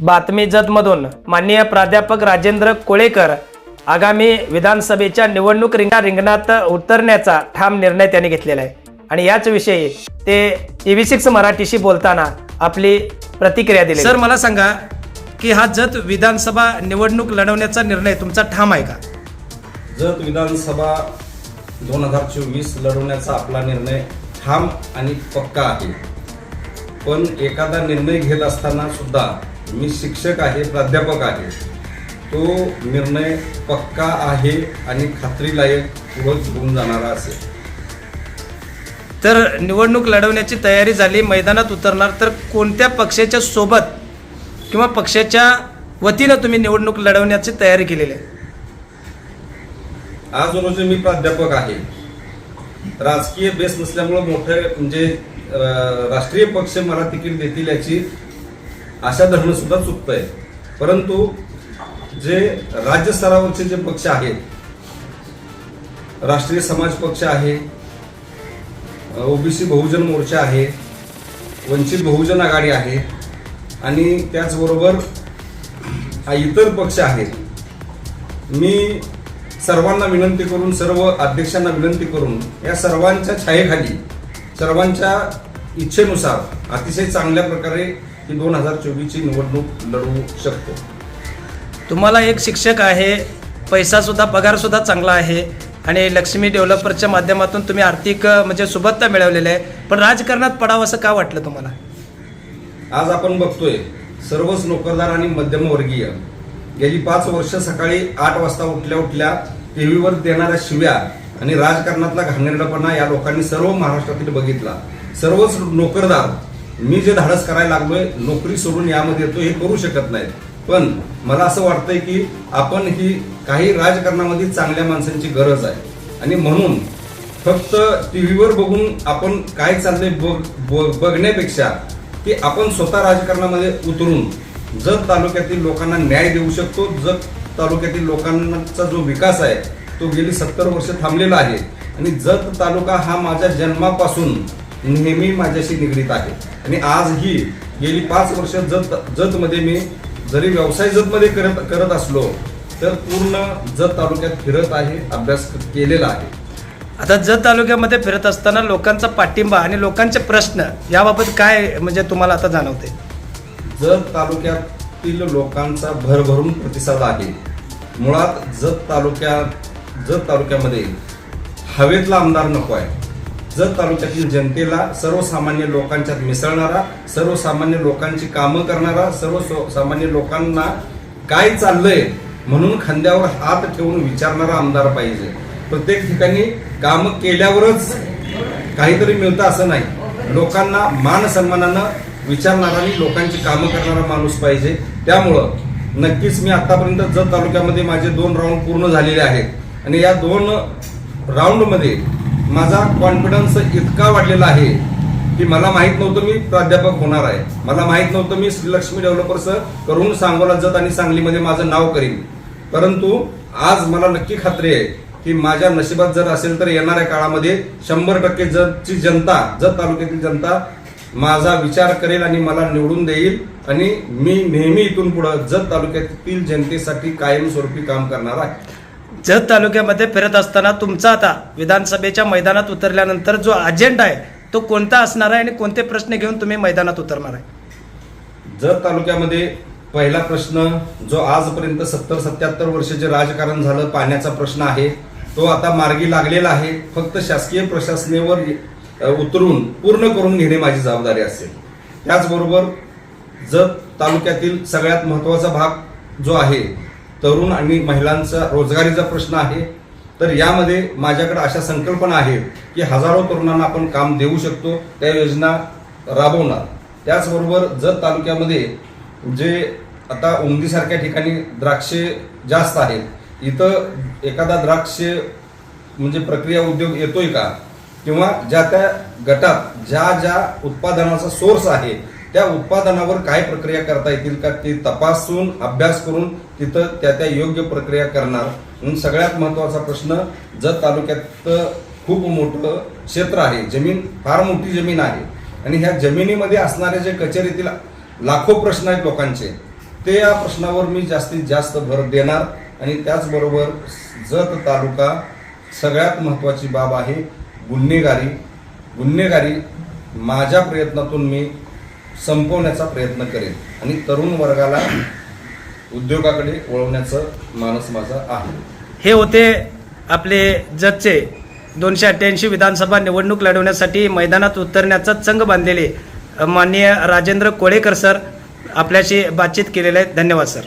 बातमी जतमधून माननीय प्राध्यापक राजेंद्र कोळेकर. आगामी विधानसभेच्या निवडणूक रिंगा रिंगणात उतरण्याचा ठाम निर्णय त्यांनी घेतलेला आहे. आणि याच विषयी ते टी व्ही सिक्स मराठीशी बोलताना आपली प्रतिक्रिया दिली सर मला सांगा की हा जत विधानसभा निवडणूक लढवण्याचा निर्णय तुमचा ठाम आहे का? जत विधानसभा दोन हजार चोवीस लढवण्याचा आपला निर्णय ठाम आणि पक्का आहे. पण एखादा निर्णय घेत असताना सुद्धा मी शिक्षक आहे प्राध्यापक आहे. तो निर्णय पक्का आहे आणि खात्रीलायक पुढं घेऊन जाणारा असेल. तर निवडणूक लढवण्याची तयारी झाली मैदानात उतरणार तर कोणत्या पक्षाच्या सोबत किंवा पक्षाच्या वतीनं तुम्ही निवडणूक लढवण्याची तयारी केलेली आहे? आज रोजी मी प्राध्यापक आहे. राजकीय बेस नसल्यामुळे मोठे म्हणजे राष्ट्रीय पक्ष मला तिकीट देतील याची अशा धरणं सुद्धा आहे परंतु जे राज्य स्तरावरचे जे पक्ष आहेत राष्ट्रीय समाज पक्ष आहे ओबीसी बहुजन मोर्चा आहे वंचित बहुजन आघाडी आहे आणि त्याचबरोबर हा इतर पक्ष आहेत मी सर्वांना विनंती करून सर्व अध्यक्षांना विनंती करून या सर्वांच्या छायेखाली सर्वांच्या इच्छेनुसार अतिशय चांगल्या प्रकारे ही दोन हजार चोवीसची निवडणूक लढवू शकतो. तुम्हाला एक शिक्षक आहे पैसा सुद्धा पगार सुद्धा चांगला आहे आणि लक्ष्मी डेव्हलपरच्या माध्यमातून तुम्ही आर्थिक म्हणजे सुबत्ता मिळवलेली आहे. पण राजकारणात पडावं असं का वाटलं तुम्हाला? आज आपण बघतोय सर्वच नोकरदार आणि मध्यमवर्गीय गेली पाच वर्ष सकाळी आठ वाजता उठल्या उठल्या टीव्हीवर देणाऱ्या शिव्या आणि राजकारणातला घाणेरडापणा या लोकांनी सर्व महाराष्ट्रातील बघितला. सर्वच नोकरदार मी जे धाडस करायला लागलोय नोकरी सोडून यामध्ये येतो हे करू शकत नाहीत. पण मला असं वाटतंय की आपण ही काही राजकारणामध्ये चांगल्या माणसांची गरज आहे. आणि म्हणून फक्त टी व्हीवर बघून आपण काय चाललंय बघ- बघ- बघण्यापेक्षा की आपण स्वतः राजकारणामध्ये उतरून जत तालुक्यातील लोकांना न्याय देऊ शकतो. जत तालुक्यातील लोकांचा जो विकास आहे तो गेली सत्तर वर्ष थांबलेला आहे. आणि जत तालुका हा माझ्या जन्मापासून नेहमी माझ्याशी निगडीत आहे. आणि आजही गेली पाच वर्ष जत जतमध्ये मी जरी व्यवसाय जतमध्ये करत करत असलो तर पूर्ण जत तालुक्यात फिरत आहे अभ्यास केलेला आहे. आता जत तालुक्यामध्ये फिरत असताना लोकांचा पाठिंबा आणि लोकांचे प्रश्न याबाबत काय म्हणजे तुम्हाला आता जाणवते? जत तालुक्यातील लोकांचा भरभरून प्रतिसाद आहे. मुळात जत तालुक्यात जत तालुक्यामध्ये हवेतला आमदार नको आहे. जत तालुक्यातील जनतेला सर्वसामान्य लोकांच्यात मिसळणारा सर्वसामान्य लोकांची कामं करणारा सर्व सामान्य लोकांना काय चाललंय म्हणून खांद्यावर हात ठेवून विचारणारा आमदार पाहिजे. प्रत्येक ठिकाणी कामं केल्यावरच काहीतरी मिळतं असं नाही. लोकांना मान सन्मानानं विचारणारा आणि लोकांची कामं करणारा माणूस पाहिजे. त्यामुळं नक्कीच मी आतापर्यंत जत तालुक्यामध्ये माझे दोन राऊंड पूर्ण झालेले आहेत. आणि या दोन राऊंडमध्ये माझा कॉन्फिडन्स इतका वाढलेला आहे की मला माहीत नव्हतं मी प्राध्यापक होणार आहे. मला माहीत नव्हतं मी श्रीलक्ष्मी डेव्हलपर्स करून सांगोला जत आणि सांगलीमध्ये माझं नाव करीन. परंतु आज मला नक्की खात्री आहे की माझ्या नशिबात जर असेल तर येणाऱ्या काळामध्ये शंभर टक्के जतची जनता जत तालुक्यातील जनता माझा विचार करेल आणि मला निवडून देईल आणि मी नेहमी इथून पुढं जत तालुक्यातील जनतेसाठी कायमस्वरूपी काम करणार आहे. जत तालुक्यामध्ये फिरत असताना तुमचा आता विधानसभेच्या मैदानात उतरल्यानंतर जो अजेंडा आहे तो कोणता असणार आहे आणि कोणते प्रश्न घेऊन तुम्ही मैदानात उतरणार आहे? जत तालुक्यामध्ये पहिला प्रश्न जो आजपर्यंत सत्तर सत्याहत्तर वर्षाचे राजकारण झालं पाण्याचा प्रश्न आहे. तो आता मार्गी लागलेला आहे. फक्त शासकीय प्रशासनेवर उतरून पूर्ण करून घेणे माझी जबाबदारी असेल. त्याचबरोबर जत तालुक्यातील सगळ्यात महत्त्वाचा भाग जो आहे तरुण आणि महिलांचा रोजगारीचा प्रश्न आहे. तर यामध्ये माझ्याकडे अशा संकल्पना आहेत की हजारो तरुणांना आपण काम देऊ शकतो. त्या योजना राबवणार. त्याचबरोबर जत तालुक्यामध्ये जे आता उमदीसारख्या ठिकाणी द्राक्षे जास्त आहेत. इथं एखादा द्राक्ष म्हणजे प्रक्रिया उद्योग येतोय का? किंवा ज्या त्या गटात ज्या ज्या उत्पादनाचा सोर्स आहे त्या उत्पादनावर काय प्रक्रिया करता येतील का ते तपासून अभ्यास करून तिथं त्या त्या योग्य प्रक्रिया करणार. म्हणून सगळ्यात महत्त्वाचा प्रश्न जत तालुक्यात खूप मोठं क्षेत्र आहे. जमीन फार मोठी जमीन आहे. आणि ह्या जमिनीमध्ये असणारे जे कचेरीतील लाखो प्रश्न आहेत लोकांचे ते या प्रश्नावर मी जास्तीत जास्त भर देणार. आणि त्याचबरोबर जत तालुका सगळ्यात महत्त्वाची बाब आहे गुन्हेगारी. गुन्हेगारी माझ्या प्रयत्नातून मी संपवण्याचा प्रयत्न करेन आणि तरुण वर्गाला उद्योगाकडे वळवण्याचं मानस माझा आहे. हे होते आपले जजचे दोनशे अठ्ठ्याऐंशी विधानसभा निवडणूक लढवण्यासाठी मैदानात उतरण्याचा चंग बांधलेले माननीय राजेंद्र कोळेकर सर आपल्याशी बातचीत केलेले आहे. धन्यवाद सर.